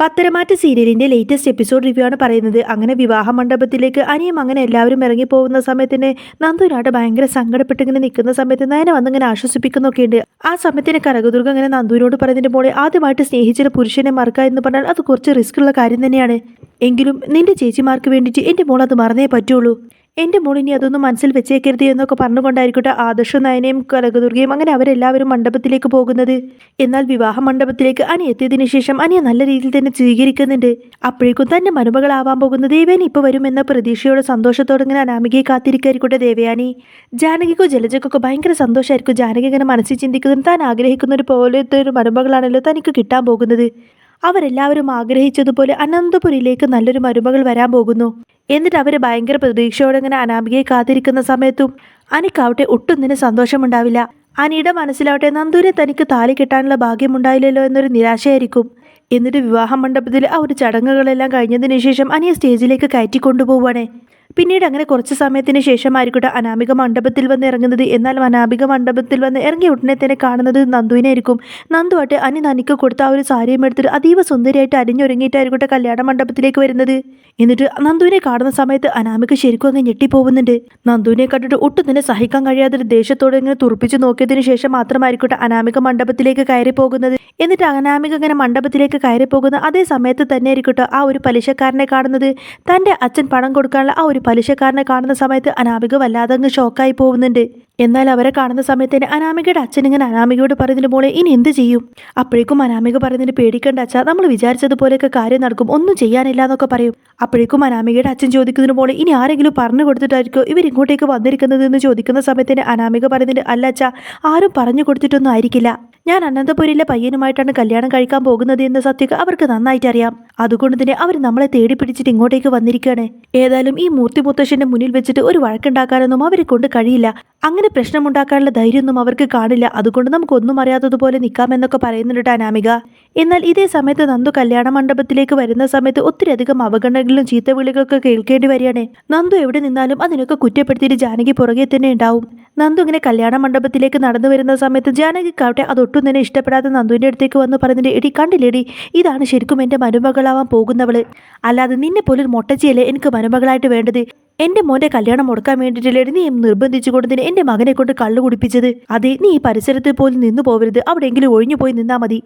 പത്തരമാറ്റ സീരിയലിന്റെ latest episode review ആണ് പറയുന്നത്. അങ്ങനെ വിവാഹ മണ്ഡപത്തിലേക്ക് അനിയും അങ്ങനെ എല്ലാവരും ഇറങ്ങി പോകുന്ന സമയത്തിന് നന്ദുരാട്ട് ഭയങ്കര സങ്കടപ്പെട്ട് ഇങ്ങനെ നിൽക്കുന്ന സമയത്ത് നയന വന്നിങ്ങനെ ആശ്വസിപ്പിക്കുന്നൊക്കെ ഉണ്ട് ആ സമയത്തിന് കനകദുർഗ അങ്ങനെ നന്ദുവിനോട് പറയുന്നതിന്റെ മോളെ ആദ്യമായിട്ട് സ്നേഹിച്ചൊരു പുരുഷനെ മറക്കുക എന്ന് പറഞ്ഞാൽ അത് കുറച്ച് റിസ്ക് ഉള്ള കാര്യം തന്നെയാണ്. എങ്കിലും നിന്റെ ചേച്ചിമാർക്ക് വേണ്ടിയിട്ട് എന്റെ മോൾ അത് മറന്നേ പറ്റുള്ളൂ. എന്റെ മോളിനി അതൊന്നും മനസ്സിൽ വെച്ചേക്കരുത് എന്നൊക്കെ പറഞ്ഞുകൊണ്ടായിരിക്കട്ടെ ആദർശ നയനയും കനകദുർഗയും അങ്ങനെ അവരെല്ലാവരും മണ്ഡപത്തിലേക്ക് പോകുന്നത്. എന്നാൽ വിവാഹ മണ്ഡപത്തിലേക്ക് അനി എത്തിയതിനു ശേഷം അനിയെ നല്ല രീതിയിൽ തന്നെ സ്വീകരിക്കുന്നുണ്ട്. അപ്പോഴേക്കും തന്റെ മരുമകളാവാൻ പോകുന്ന ദേവേനി ഇപ്പോൾ വരുമെന്ന പ്രതീക്ഷയോടെ സന്തോഷത്തോടെ ഇങ്ങനെ അനാമികയെ കാത്തിരിക്കായിരിക്കട്ടെ ദേവയാനി. ജാനകിക്കോ ജലജക്കൊക്കെ ഭയങ്കര സന്തോഷമായിരിക്കും ജാനകി ഇങ്ങനെ മനസ്സിൽ ചിന്തിക്കുന്നത് താൻ ആഗ്രഹിക്കുന്ന ഒരു പോലത്തെ ഒരു മരുമകളാണല്ലോ തനിക്ക് കിട്ടാൻ പോകുന്നത്. അവരെല്ലാവരും ആഗ്രഹിച്ചതുപോലെ അനന്തപുരിയിലേക്ക് നല്ലൊരു മരുമകൾ വരാൻ പോകുന്നു. എന്നിട്ട് അവർ ഭയങ്കര പ്രതീക്ഷയോടെ ഇങ്ങനെ അനാമികയെ കാത്തിരിക്കുന്ന സമയത്തും അനിക്കാവട്ടെ ഒട്ടും തന്നെ സന്തോഷമുണ്ടാവില്ല. അനിയുടെ മനസ്സിലാവട്ടെ നന്ദൂരെ തനിക്ക് താലി ഭാഗ്യം ഉണ്ടായില്ലല്ലോ എന്നൊരു നിരാശയായിരിക്കും. എന്നിട്ട് വിവാഹ മണ്ഡപത്തിൽ ആ ഒരു ചടങ്ങുകളെല്ലാം കഴിഞ്ഞതിന് ശേഷം അനിയെ സ്റ്റേജിലേക്ക് കയറ്റി കൊണ്ടുപോവുകയാണേ പിന്നീട് അങ്ങനെ കുറച്ച് സമയത്തിന് ശേഷം ശേഷമായിരിക്കട്ടെ അനാമിക മണ്ഡപത്തിൽ വന്ന് ഇറങ്ങുന്നത്. എന്നാൽ അനാമിക മണ്ഡപത്തിൽ വന്ന് ഇറങ്ങിയ ഉടനെ തന്നെ കാണുന്നത് നന്ദുവിനെ ആയിരിക്കും നന്ദു ആട്ടെ അനി നനിക്ക് കൊടുത്ത ആ ഒരു സാരിയും എടുത്തിട്ട് അതീവ സുന്ദരിയായിട്ട് അരിഞ്ഞൊരുങ്ങിയിട്ടായിരിക്കട്ടെ കല്യാണ മണ്ഡപത്തിലേക്ക് വരുന്നത്. എന്നിട്ട് നന്ദുവിനെ കാണുന്ന സമയത്ത് അനാമിക ശരിക്കും അങ്ങ് ഞെട്ടിപ്പോകുന്നുണ്ട്. നന്ദുവിനെ കണ്ടിട്ട് ഒട്ടും തന്നെ സഹിക്കാൻ കഴിയാതെ ഒരു ദേഷ്യത്തോടെ ഇങ്ങനെ തുറപ്പിച്ച് നോക്കിയതിന് ശേഷം മാത്രമായിരിക്കട്ടെ അനാമിക മണ്ഡപത്തിലേക്ക് കയറി പോകുന്നത്. എന്നിട്ട് അനാമിക ഇങ്ങനെ മണ്ഡപത്തിലേക്ക് കയറി പോകുന്ന അതേ സമയത്ത് തന്നെ ആയിരിക്കട്ടെ ആ ഒരു പലിശക്കാരനെ കാണുന്നത്. തന്റെ അച്ഛൻ പണം കൊടുക്കാനുള്ള ആ ഒരു പലിശക്കാരനെ കാണുന്ന സമയത്ത് അനാമിക വല്ലാതെ അങ്ങ് ഷോക്കായി പോകുന്നുണ്ട്. എന്നാൽ അവരെ കാണുന്ന സമയത്ത് തന്നെ അനാമികയുടെ അച്ഛൻ ഇങ്ങനെ അനാമികയോട് പറയുന്നതിന് മോളെ ഇനി എന്ത് ചെയ്യും? അപ്പോഴേക്കും അനാമിക പറയുന്നതിന് പേടിക്കേണ്ട അച്ഛാ നമ്മൾ വിചാരിച്ചതുപോലെയൊക്കെ കാര്യം നടക്കും ഒന്നും ചെയ്യാനില്ല എന്നൊക്കെ പറയും. അപ്പോഴേക്കും അനാമികയുടെ അച്ഛൻ ചോദിക്കുന്നതിന് മോളെ ഇനി ആരെങ്കിലും പറഞ്ഞു കൊടുത്തിട്ടായിരിക്കും ഇവർ ഇങ്ങോട്ടേക്ക് വന്നിരിക്കുന്നത്? എന്ന് ചോദിക്കുന്ന സമയത്ത് തന്നെ അനാമിക പറയുന്നതിന് അല്ല അച്ഛാ ആരും പറഞ്ഞു കൊടുത്തിട്ടൊന്നും ആയിരിക്കില്ല. ഞാൻ അനന്തപുരിയിലെ പയ്യനുമായിട്ടാണ് കല്യാണം കഴിക്കാൻ പോകുന്നത് എന്ന സത്യക്ക് അവർക്ക് നന്നായിട്ട് അറിയാം. അതുകൊണ്ട് തന്നെ അവർ നമ്മളെ തേടി പിടിച്ചിട്ട് ഇങ്ങോട്ടേക്ക് വന്നിരിക്കുകയാണ്. ഏതായാലും ഈ മൂർത്തി മുത്തശ്ശന്റെ മുന്നിൽ വെച്ചിട്ട് ഒരു വഴക്കുണ്ടാക്കാനൊന്നും അവരെ കൊണ്ട് കഴിയില്ല. അങ്ങനെ പ്രശ്നമുണ്ടാക്കാനുള്ള ധൈര്യമൊന്നും അവർക്ക് കാണില്ല. അതുകൊണ്ട് നമുക്കൊന്നും അറിയാത്തതുപോലെ നിൽക്കാമെന്നൊക്കെ പറയുന്നുണ്ട് അനാമിക. എന്നാൽ ഇതേ സമയത്ത് നന്ദു കല്യാണ മണ്ഡപത്തിലേക്ക് വരുന്ന സമയത്ത് ഒത്തിരി അധികം അവഗണനകളും ചീത്തവിളികളൊക്കെ കേൾക്കേണ്ടി വരികയാണ്. നന്ദു എവിടെ നിന്നാലും അതിനൊക്കെ കുറ്റപ്പെടുത്തിയിട്ട് ജാനകി പുറകെ തന്നെ ഉണ്ടാവും. നന്ദു ഇങ്ങനെ കല്യാണ മണ്ഡപത്തിലേക്ക് നടന്നു വരുന്ന സമയത്ത് ജാനകിക്കാവട്ടെ അതൊട്ടും തന്നെ ഇഷ്ടപ്പെടാതെ നന്ദുവിന്റെ അടുത്തേക്ക് വന്ന് പറഞ്ഞിട്ട് എടി കണ്ടില്ലേടി ഇതാണ് ശരിക്കും എന്റെ മരുമകളാവാൻ പോകുന്നവൾ. അല്ലാതെ നിന്നെ പോലൊരു മൊട്ടച്ചിയല്ലേ എനിക്ക് മരുമകളായിട്ട് വേണ്ടത്? എന്റെ മോന്റെ കല്യാണം മുടക്കാൻ വേണ്ടിയിട്ടില്ലേ നീ നിർബന്ധിച്ചു കൊടുത്തിന് എന്റെ മകനെ കൊണ്ട് കള്ളു കുടിപ്പിച്ചത്? അതെ നീ ഈ പരിസരത്ത് പോലും നിന്നു പോവരുത്. അവിടെയെങ്കിലും ഒഴിഞ്ഞു പോയി നിന്നാ മതി.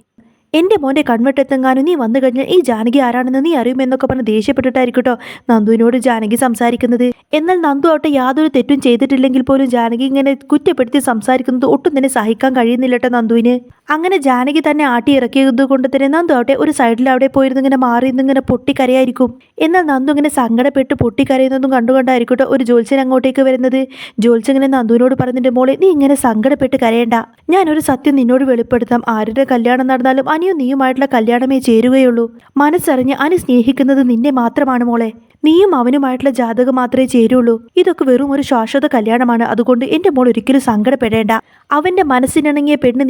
എന്റെ മോന്റെ കൺവെട്ടെത്തെങ്ങാനും നീ വന്നു കഴിഞ്ഞാൽ ഈ ജാനകി ആരാണെന്ന് നീ അറിയുമെന്നൊക്കെ പറഞ്ഞ് ദേഷ്യപ്പെട്ടിട്ടായിരിക്കട്ടോ നന്ദുവിനോട് ജാനകി സംസാരിക്കുന്നത്. എന്നാൽ നന്ദു ആവട്ടെ യാതൊരു തെറ്റും ചെയ്തിട്ടില്ലെങ്കിൽ പോലും ജാനകി ഇങ്ങനെ കുറ്റപ്പെടുത്തി സംസാരിക്കുന്നത് ഒട്ടും തന്നെ സഹിക്കാൻ കഴിയുന്നില്ലട്ടോ നന്ദുവിന്. അങ്ങനെ ജാനകി തന്നെ ആട്ടി ഇറക്കിയത് കൊണ്ട് തന്നെ നന്ദു ആവട്ടെ ഒരു സൈഡിൽ അവിടെ പോയിരുന്നു ഇങ്ങനെ മാറി ഇങ്ങനെ പൊട്ടിക്കരയായിരിക്കും. എന്നാൽ നന്ദു ഇങ്ങനെ സങ്കടപ്പെട്ട് പൊട്ടിക്കരയുന്നതും കണ്ടുകൊണ്ടായിരിക്കട്ടെ ഒരു ജോത്സ്യൻ അങ്ങോട്ടേക്ക് വരുന്നത്. ജോത്സ്യൻ ഇങ്ങനെ നന്ദുവിനോട് പറഞ്ഞിട്ട് മോളെ നീ ഇങ്ങനെ സങ്കടപ്പെട്ട് കരയണ്ട. ഞാനൊരു സത്യം നിന്നോട് വെളിപ്പെടുത്താം. ആരുടെ കല്യാണം നടന്നാലും അനിയും നീയുമായിട്ടുള്ള കല്യാണമേ ചേരുകയുള്ളൂ. മനസ്സറിഞ്ഞ് അനി സ്നേഹിക്കുന്നത് നിന്നെ മാത്രമാണ് മോളെ. നീയും അവനുമായിട്ടുള്ള ജാതകം മാത്രമേ ചേരുള്ളൂ. ഇതൊക്കെ വെറും ഒരു ശാശ്വത കല്യാണമാണ്. അതുകൊണ്ട് എന്റെ മോൾ ഒരിക്കലും സങ്കടപ്പെടേണ്ട. അവന്റെ മനസ്സിനിണങ്ങിയ പെണ്ണ്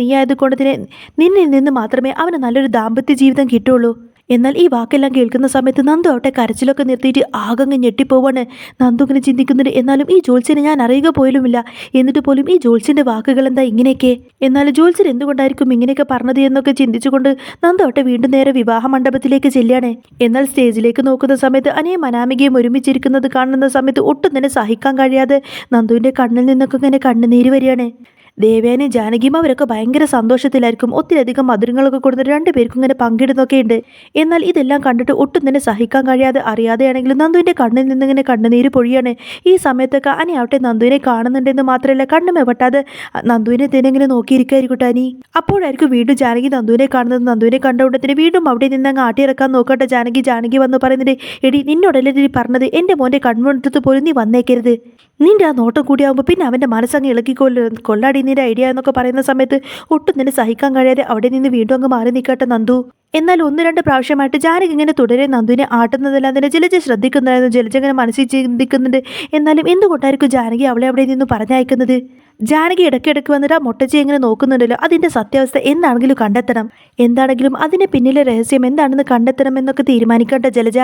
തന്നെ നിന്നിൽ നിന്ന് മാത്രമേ അവന് നല്ലൊരു ദാമ്പത്യ ജീവിതം കിട്ടുള്ളൂ. എന്നാൽ ഈ വാക്കെല്ലാം കേൾക്കുന്ന സമയത്ത് നന്ദു അവിടെ കരച്ചിലൊക്കെ നിർത്തിയിട്ട് ആകങ്ങ് ഞെട്ടിപ്പോവാണ്. നന്ദു ഇങ്ങനെ ചിന്തിക്കുന്നുണ്ട്. എന്നാലും ഈ ജോൽസിനെ ഞാൻ അറിയുക പോലുമില്ല. എന്നിട്ട് പോലും ഈ ജോൽസിന്റെ വാക്കുകൾ എന്താ ഇങ്ങനെയൊക്കെ? എന്നാൽ ജോൽസിൻ എന്തുകൊണ്ടായിരിക്കും ഇങ്ങനെയൊക്കെ പറഞ്ഞത് എന്നൊക്കെ ചിന്തിച്ചുകൊണ്ട് നന്ദു അവിടെ വീണ്ടും നേരെ വിവാഹ മണ്ഡപത്തിലേക്ക് ചെല്ലുകയാണ്. എന്നാൽ സ്റ്റേജിലേക്ക് നോക്കുന്ന സമയത്ത് അനയും അനാമികയും ഒരുമിച്ചിരിക്കുന്നത് കാണുന്ന സമയത്ത് ഒട്ടും തന്നെ സഹിക്കാൻ കഴിയാതെ നന്ദുവിന്റെ കണ്ണിൽ നിന്നൊക്കെ ഇങ്ങനെ കണ്ണുനീര് വരികയാണ്. ദേവേനെ ജാനകിയും അവരൊക്കെ ഭയങ്കര സന്തോഷത്തിലായിരിക്കും. ഒത്തിരിയധികം മധുരങ്ങളൊക്കെ കൊടുത്ത് രണ്ടുപേർക്കും ഇങ്ങനെ പങ്കിടുന്നൊക്കെ ഉണ്ട് എന്നാൽ ഇതെല്ലാം കണ്ടിട്ട് ഒട്ടും തന്നെ സഹിക്കാൻ കഴിയാതെ അറിയാതെയാണെങ്കിലും നന്ദുവിന്റെ കണ്ണിൽ നിന്നിങ്ങനെ കണ്ണുനീര് പൊഴിയാണ്. ഈ സമയത്തൊക്കെ അനി ആവട്ടെ നന്ദുവിനെ കാണുന്നുണ്ടെന്ന് മാത്രമല്ല കണ്ണുമെ പെട്ടാതെ നന്ദുവിനെ തന്നെ ഇങ്ങനെ നോക്കിയിരിക്കായിരിക്കട്ടെ അനി. അപ്പോഴായിരിക്കും വീണ്ടും ജാനകി നന്ദുവിനെ കാണുന്നത്. നന്ദുവിനെ കണ്ട ഉടനെ വീണ്ടും അവിടെ നിന്ന് അങ്ങ് ആട്ടിയിറക്കാൻ നോക്കട്ടെ ജാനകി. ജാനകി വന്ന് പറയുന്നത് എടി നിന്നോടല്ലേ പറഞ്ഞത്? എന്റെ മോന്റെ കൺമുണ്ടത്ത് പോലും നീ വന്നേക്കരുത്. നിന്റെ ആ നോട്ടം കൂടിയാകുമ്പോൾ പിന്നെ അവന്റെ മനസ്സങ്ങ് ഇളക്കിക്കൊല്ല കൊള്ളാടി നിന്റെ ഐഡിയ എന്നൊക്കെ പറയുന്ന സമയത്ത് ഒട്ടും നിന്നെ സഹിക്കാൻ കഴിയാതെ അവിടെ നിന്ന് വീണ്ടും അങ്ങ് മാറി നിൽക്കട്ടെ നന്ദു. എന്നാൽ ഒന്ന് രണ്ട് പ്രാവശ്യമായിട്ട് ജാനകി ഇങ്ങനെ തുടരെ നന്ദുവിനെ ആട്ടുന്നതല്ല അതിനെ ജലജ ശ്രദ്ധിക്കുന്നതായിരുന്നു ജലജ ഇങ്ങനെ മനസ്സിൽ ചിന്തിക്കുന്നുണ്ട്. എന്നാലും എന്തുകൊണ്ടായിരിക്കും ജാനകി അവളെ അവിടെ നിന്ന് പറഞ്ഞയക്കുന്നത്? ജാനകി ഇടയ്ക്കിടയ്ക്ക് വന്നിട്ട് ആ മുട്ടച്ചി എങ്ങനെ നോക്കുന്നുണ്ടല്ലോ? അതിന്റെ സത്യാവസ്ഥ എന്താണെങ്കിലും കണ്ടെത്തണം. എന്താണെങ്കിലും അതിന് പിന്നിലെ രഹസ്യം എന്താണെന്ന് കണ്ടെത്തണം എന്നൊക്കെ തീരുമാനിക്കട്ടെ ജലജ.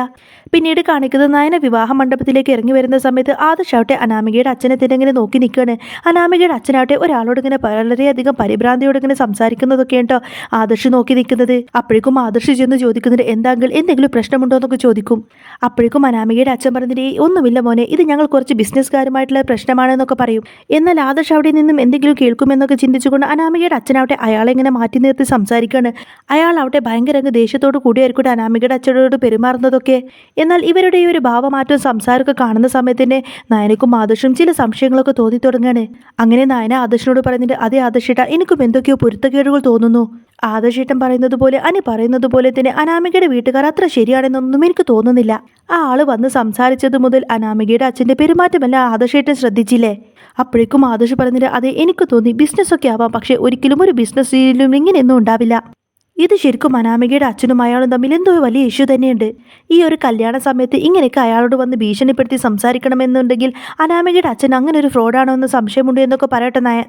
പിന്നീട് കാണിക്കുന്നത് നയന വിവാഹ മണ്ഡപത്തിലേക്ക് ഇറങ്ങി വരുന്ന സമയത്ത് ആദർശാവട്ടെ അനാമികയുടെ അച്ഛനെ തന്നെ ഇങ്ങനെ നോക്കി നിൽക്കുകയാണ് അനാമികയുടെ അച്ഛനാവട്ടെ ഒരാളോട് ഇങ്ങനെ വളരെയധികം പരിഭ്രാന്തിയോട് ഇങ്ങനെ സംസാരിക്കുന്നതൊക്കെ കേട്ടോ ആദർശ് നോക്കി നിൽക്കുന്നത്. അപ്പോഴേക്കും ആദർശ് ചെന്ന് ചോദിക്കുന്നുണ്ട് എന്താങ്കിൽ എന്തെങ്കിലും പ്രശ്നമുണ്ടോ എന്നൊക്കെ ചോദിക്കും. അപ്പോഴേക്കും അനാമികയുടെ അച്ഛൻ പറഞ്ഞിട്ട് "ഏയ്, ഒന്നുമില്ല മോനെ. ഇത് ഞങ്ങൾ കുറച്ച് ബിസിനസ്സുകാരുമായിട്ടുള്ള പ്രശ്നമാണെന്നൊക്കെ പറയും. എന്നാൽ ആദർശ് അവിടെ നിന്നും എന്തെങ്കിലും കേൾക്കുമെന്നൊക്കെ ചിന്തിച്ചുകൊണ്ട് അനാമികയുടെ അച്ഛനാവട്ടെ അയാളെ ഇങ്ങനെ മാറ്റി നിർത്തി സംസാരിക്കുകയാണ്. അയാളാവട്ടെ ഭയങ്കര അങ്ങ് ദേഷ്യത്തോട് കൂടിയായിരിക്കട്ടെ അനാമികയുടെ അച്ഛനോട് പെരുമാറുന്നതൊക്കെ. എന്നാൽ ഇവരുടെ ഈ ഒരു ഭാവമാറ്റവും സംസാരമൊക്കെ കാണുന്ന സമയത്ത് തന്നെ നയനക്കും ആദർശും ചില സംശയങ്ങളൊക്കെ തോന്നി തുടങ്ങുകയാണ്. അങ്ങനെ നയന ആദർശനോട് പറയുന്നുണ്ട് അതേ ആദർശിട്ട എനിക്കും എന്തൊക്കെയോ പൊരുത്തക്കേടുകൾ തോന്നുന്നു. ആദർശേട്ടൻ പറയുന്നത് പോലെ അനി പറയുന്നത് പോലെ തന്നെ അനാമികയുടെ വീട്ടുകാർ അത്ര ശരിയാണെന്നൊന്നും എനിക്ക് തോന്നുന്നില്ല. ആ ആൾ വന്ന് സംസാരിച്ചത് മുതൽ അനാമികയുടെ അച്ഛന്റെ പെരുമാറ്റമല്ല ആദർശേട്ടൻ ശ്രദ്ധിച്ചില്ലേ? അപ്പോഴേക്കും ആദർശ് പറഞ്ഞിട്ട് അതെ എനിക്ക് തോന്നി ബിസിനസ്സൊക്കെ ആവാം പക്ഷേ ഒരിക്കലും ഒരു ബിസിനസ്സിലും ഇങ്ങനെയൊന്നും ഉണ്ടാവില്ല. ഇത് ശരിക്കും അനാമികയുടെ അച്ഛനും അയാളും തമ്മിൽ എന്തോ വലിയ ഇഷ്യൂ തന്നെയുണ്ട്. ഈ ഒരു കല്യാണ സമയത്ത് ഇങ്ങനെയൊക്കെ അയാളോട് വന്ന് ഭീഷണിപ്പെടുത്തി സംസാരിക്കണമെന്നുണ്ടെങ്കിൽ അനാമികയുടെ അച്ഛൻ അങ്ങനെ ഒരു ഫ്രോഡാണോ എന്ന് സംശയമുണ്ട് എന്നൊക്കെ പറയട്ടെ നായ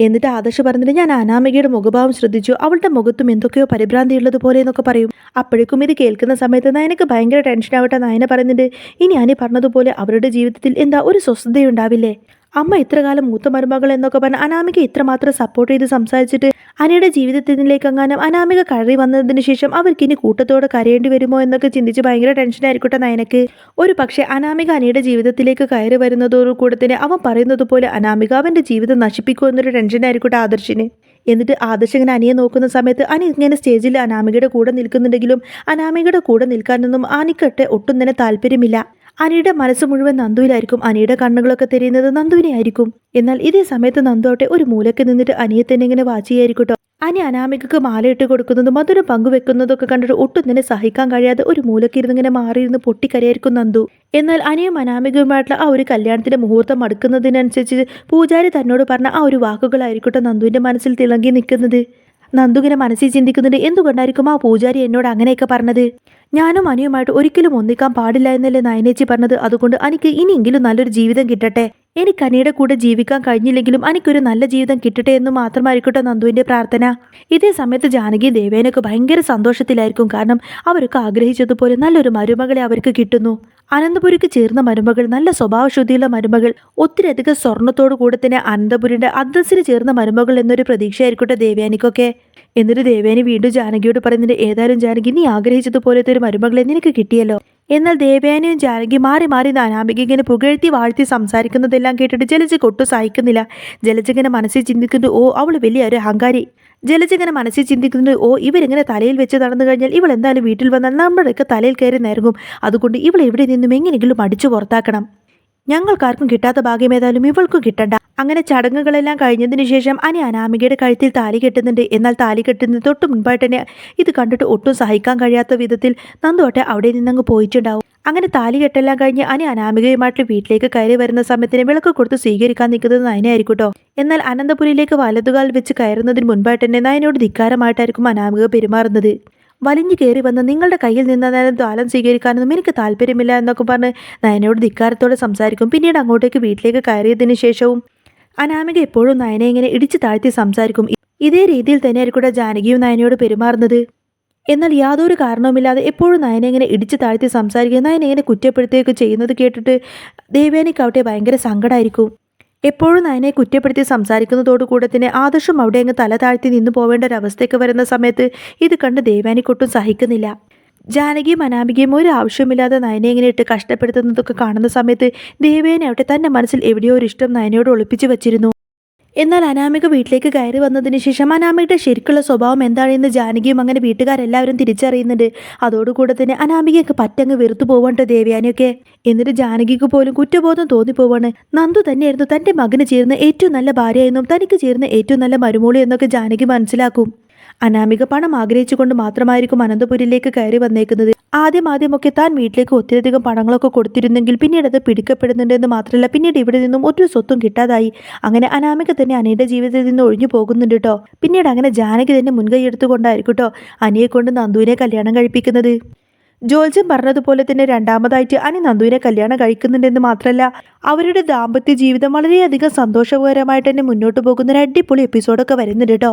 എന്നിട്ട് ആദർശ് പറഞ്ഞിട്ട് ഞാൻ അനാമികയുടെ മുഖഭാവം ശ്രദ്ധിച്ചു. അവളുടെ മുഖത്തും എന്തൊക്കെയോ പരിഭ്രാന്തി ഉള്ളത് പോലെ എന്നൊക്കെ പറയും. അപ്പോഴേക്കും ഇത് കേൾക്കുന്ന സമയത്ത് നയനക്ക് ഭയങ്കര ടെൻഷൻ ആവട്ടെ നയന പറയുന്നുണ്ട്. ഇനി അനി പറഞ്ഞതുപോലെ അവരുടെ ജീവിതത്തിൽ എന്താ ഒരു സ്വസ്ഥതയുണ്ടാവില്ലേ? അമ്മ ഇത്രകാലം മൂത്ത മരുമകൾ എന്നൊക്കെ പറഞ്ഞ് അനാമിക ഇത്രമാത്രം സപ്പോർട്ട് ചെയ്ത് സംസാരിച്ചിട്ട് അനിയുടെ ജീവിതത്തിലേക്ക് അങ്ങാനും അനാമിക കയറി വന്നതിന് ശേഷം അവർക്ക് ഇനി കൂട്ടത്തോടെ കരയേണ്ടി വരുമോ എന്നൊക്കെ ചിന്തിച്ച് ഭയങ്കര ടെൻഷനായിരിക്കട്ടെ നയനക്ക്. ഒരു പക്ഷേ അനാമിക അനിയുടെ ജീവിതത്തിലേക്ക് കയറി വരുന്നതോടു കൂടെ തന്നെ അവൻ പറയുന്നത് പോലെ അനാമിക അവന്റെ ജീവിതം നശിപ്പിക്കുമോ എന്നൊരു ടെൻഷനായിരിക്കട്ടെ ആദർശിന്. എന്നിട്ട് ആദർശ് ഇങ്ങനെ അനിയെ നോക്കുന്ന സമയത്ത് അനി ഇങ്ങനെ സ്റ്റേജിൽ അനാമികയുടെ കൂടെ നിൽക്കുന്നുണ്ടെങ്കിലും അനാമികയുടെ കൂടെ നിൽക്കാനൊന്നും അനിക്കട്ടെ ഒട്ടും തന്നെ താല്പര്യമില്ല. അനിയുടെ മനസ്സ് മുഴുവൻ നന്ദുവിലായിരിക്കും അനിയുടെ കണ്ണുകളൊക്കെ തിരിയുന്നത് നന്ദുവിനെ ആയിരിക്കും എന്നാൽ ഇതേ സമയത്ത് നന്ദുവട്ടെ ഒരു മൂലയ്ക്ക് നിന്നിട്ട് അനിയെ തന്നെ ഇങ്ങനെ വാച്ചിയായിരിക്കട്ടോ അനി അനാമികക്ക് മാലയിട്ട് കൊടുക്കുന്നതും മധുരം പങ്കുവെക്കുന്നതൊക്കെ കണ്ടിട്ട് ഒട്ടും തന്നെ സഹിക്കാൻ കഴിയാതെ ഒരു മൂലയ്ക്ക് ഇരുന്ന് ഇങ്ങനെ മാറിയിരുന്ന് പൊട്ടിക്കരയായിരിക്കും നന്ദു. എന്നാൽ അനിയും അനാമികയുമായിട്ടുള്ള ആ ഒരു കല്യാണത്തിന്റെ മുഹൂർത്തം അടുക്കുന്നതിനനുസരിച്ച് പൂജാരി തന്നോട് പറഞ്ഞ ആ ഒരു വാക്കുകളായിരിക്കട്ടെ നന്ദുവിന്റെ മനസ്സിൽ തിളങ്ങി നിൽക്കുന്നത്. നന്ദു ഇങ്ങനെ മനസ്സിൽ ചിന്തിക്കുന്നുണ്ട്. എന്തുകൊണ്ടായിരിക്കും ആ പൂജാരി എന്നോട് അങ്ങനെയൊക്കെ പറഞ്ഞത്? ഞാനും അനിയുമായിട്ട് ഒരിക്കലും ഒന്നിക്കാൻ പാടില്ല എന്നല്ലേ നയനേച്ചി പറഞ്ഞത്. അതുകൊണ്ട് എനിക്ക് ഇനിയെങ്കിലും നല്ലൊരു ജീവിതം കിട്ടട്ടെ. എനിക്ക് അനിയുടെ കൂടെ ജീവിക്കാൻ കഴിഞ്ഞില്ലെങ്കിലും എനിക്കൊരു നല്ല ജീവിതം കിട്ടട്ടെ എന്ന് മാത്രമായിരിക്കട്ടെ നന്ദുവിന്റെ പ്രാർത്ഥന. ഇതേ സമയത്ത് ജാനകി ദേവേനൊക്കെ ഭയങ്കര സന്തോഷത്തിലായിരിക്കും. കാരണം അവരൊക്കെ ആഗ്രഹിച്ചതുപോലെ നല്ലൊരു മരുമകളെ അവർക്ക് കിട്ടുന്നു. അനന്തപുരിക്ക് ചേർന്ന മരുമകൾ നല്ല സ്വഭാവശുദ്ധിയുള്ള മരുമകൾ ഒത്തിരിയധികം സ്വർണത്തോടു കൂടെ തന്നെ അനന്തപുരിയുടെ അന്തസ്സിന് ചേർന്ന മരുമകൾ എന്നൊരു പ്രതീക്ഷയായിരിക്കട്ടെ ദേവയാനിക്കൊക്കെ. എന്നിട്ട് ദേവേനി വീണ്ടും ജാനകിയോട് പറയുന്നുണ്ട് ഏതായാലും ജാനകി നീ ആഗ്രഹിച്ചതുപോലത്തെ ഒരു മരുമകളെ നിനക്ക് കിട്ടിയല്ലോ. എന്നാൽ ദേവയാനിയും ജാനകി മാറി മാറി നാനാമ്പിക ഇങ്ങനെ പുകഴ്ത്തി വാഴ്ത്തി സംസാരിക്കുന്നതെല്ലാം കേട്ടിട്ട് ജലജ കൊട്ടു സഹിക്കുന്നില്ല. ജലജ ഇങ്ങനെ മനസ്സിൽ ചിന്തിക്കുന്നു ഓ അവൾ വലിയ ഒരു അഹങ്കാരി. ജലജ ഇങ്ങനെ മനസ്സിൽ ചിന്തിക്കുന്നത് ഓ ഇവരിങ്ങനെ തലയിൽ വെച്ച് നടന്നു കഴിഞ്ഞാൽ ഇവൾ എന്തായാലും വീട്ടിൽ വന്നാൽ നമ്മുടെയൊക്കെ തലയിൽ കയറി നേരങ്ങും. അതുകൊണ്ട് ഇവൾ എവിടെ നിന്നും എങ്ങനെയെങ്കിലും അടിച്ചു പുറത്താക്കണം. ഞങ്ങൾക്കാർക്കും കിട്ടാത്ത ഭാഗ്യം ഏതായാലും ഇവൾക്കും കിട്ടണ്ട. അങ്ങനെ ചടങ്ങുകളെല്ലാം കഴിഞ്ഞതിന് ശേഷം അനി അനാമികയുടെ കഴുത്തിൽ താലി കെട്ടുന്നുണ്ട്. എന്നാൽ താലി കെട്ടുന്നത് തൊട്ട് മുൻപായിട്ട് തന്നെ ഇത് കണ്ടിട്ട് ഒട്ടും സഹിക്കാൻ കഴിയാത്ത വിധത്തിൽ നന്ദോട്ടെ അവിടെ നിന്നങ്ങ് പോയിട്ടുണ്ടാവും. അങ്ങനെ താലി കെട്ടെല്ലാം കഴിഞ്ഞ് അനി അനാമികയുമായിട്ട് വീട്ടിലേക്ക് കയറി വരുന്ന സമയത്തിന് വിളക്ക് കൊടുത്ത് സ്വീകരിക്കാൻ നിൽക്കുന്നത് നയനായിരിക്കും കേട്ടോ. എന്നാൽ അനന്തപുരിയിലേക്ക് വലതുകാൽ വെച്ച് കയറുന്നതിന് മുൻപായിട്ട് തന്നെ നയനോട് ധിക്കാരമായിട്ടായിരിക്കും അനാമിക പെരുമാറുന്നത്. വലിഞ്ഞു കയറി വന്ന് നിങ്ങളുടെ കയ്യിൽ നിന്ന് നേരം താലം സ്വീകരിക്കാനൊന്നും എനിക്ക് താല്പര്യമില്ല എന്നൊക്കെ പറഞ്ഞ് നയനയോട് ധിക്കാരത്തോടെ സംസാരിക്കും. പിന്നീട് അങ്ങോട്ടേക്ക് വീട്ടിലേക്ക് കയറിയതിന് ശേഷവും അനാമിക എപ്പോഴും നയനെ ഇങ്ങനെ ഇടിച്ചു താഴ്ത്തി സംസാരിക്കും. ഇതേ രീതിയിൽ തന്നെ ആയിരിക്കും ജാനകിയും നയനയോട് പെരുമാറുന്നത്. എന്നാൽ യാതൊരു കാരണവുമില്ലാതെ എപ്പോഴും നയനെ ഇങ്ങനെ ഇടിച്ചു താഴ്ത്തി സംസാരിക്കുക നയനെ ഇങ്ങനെ കുറ്റപ്പെടുത്തുകയൊക്കെ ചെയ്യുന്നത് കേട്ടിട്ട് ദേവേനിക്കാവട്ടെ ഭയങ്കര സങ്കടമായിരിക്കും എപ്പോഴും നയനെ കുറ്റപ്പെടുത്തി സംസാരിക്കുന്നതോടുകൂടെ തന്നെ ആദർശം അവിടെ അങ്ങ് തല താഴ്ത്തി നിന്നു പോവേണ്ട ഒരവസ്ഥയ്ക്ക് വരുന്ന സമയത്ത് ഇത് കണ്ട് ദേവാനിക്കൊട്ടും സഹിക്കുന്നില്ല. ജാനകിയും അനാമികയും ഒരു ആവശ്യമില്ലാതെ നയനെ ഇങ്ങനെ ഇട്ട് കഷ്ടപ്പെടുത്തുന്നതൊക്കെ കാണുന്ന സമയത്ത് ദേവേനെ അവിടെ തന്റെ മനസ്സിൽ എവിടെയോ ഒരു ഇഷ്ടം നയനയോട് ഒളിപ്പിച്ചു വച്ചിരുന്നു. എന്നാൽ അനാമിക വീട്ടിലേക്ക് കയറി വന്നതിന് ശേഷം അനാമികയുടെ ശരിക്കുള്ള സ്വഭാവം എന്താണെന്ന് ജാനകിയും അങ്ങനെ വീട്ടുകാരെല്ലാവരും തിരിച്ചറിയുന്നുണ്ട്. അതോടുകൂടെ തന്നെ അനാമികയൊക്കെ പറ്റങ്ങ് വെറുത്തു പോവാണ്ട് ദേവയാനിയൊക്കെ. എന്നിട്ട് ജാനകിക്ക് പോലും കുറ്റബോധം തോന്നിപ്പോവാണ്. നന്ദു തന്നെയായിരുന്നു തന്റെ മകന് ചേർന്ന ഏറ്റവും നല്ല ഭാര്യയെന്നും തനിക്ക് ചേർന്ന ഏറ്റവും നല്ല മരുമോളി എന്നൊക്കെ ജാനകി മനസ്സിലാക്കും. അനാമിക പണം ആഗ്രഹിച്ചുകൊണ്ട് മാത്രമായിരിക്കും അനന്തപുരിയിലേക്ക് കയറി വന്നേക്കുന്നത്. ആദ്യം ആദ്യമൊക്കെ താൻ വീട്ടിലേക്ക് ഒത്തിരിയധികം പണങ്ങളൊക്കെ കൊടുത്തിരുന്നെങ്കിൽ പിന്നീട് അത് പിടിക്കപ്പെടുന്നുണ്ടെന്ന് മാത്രമല്ല പിന്നീട് ഇവിടെ നിന്നും ഒരു സ്വത്തും കിട്ടാതായി. അങ്ങനെ അനാമിക തന്നെ അനിയുടെ ജീവിതത്തിൽ നിന്ന് ഒഴിഞ്ഞു പോകുന്നുണ്ട് കേട്ടോ പിന്നീട് അങ്ങനെ ജാനകി തന്നെ മുൻകൈ എടുത്തുകൊണ്ടായിരിക്കും കേട്ടോ അനിയെ കൊണ്ട് നന്ദുവിനെ കല്യാണം കഴിപ്പിക്കുന്നത്. ജോൽജൻ പറഞ്ഞതുപോലെ തന്നെ രണ്ടാമതായിട്ട് അനി നന്ദുവിനെ കല്യാണം കഴിക്കുന്നുണ്ടെന്ന് മാത്രമല്ല അവരുടെ ദാമ്പത്യ ജീവിതം വളരെയധികം സന്തോഷകരമായിട്ട് തന്നെ മുന്നോട്ട് പോകുന്ന ഒരു അടിപൊളി എപ്പിസോഡൊക്കെ വരുന്നുണ്ട് കേട്ടോ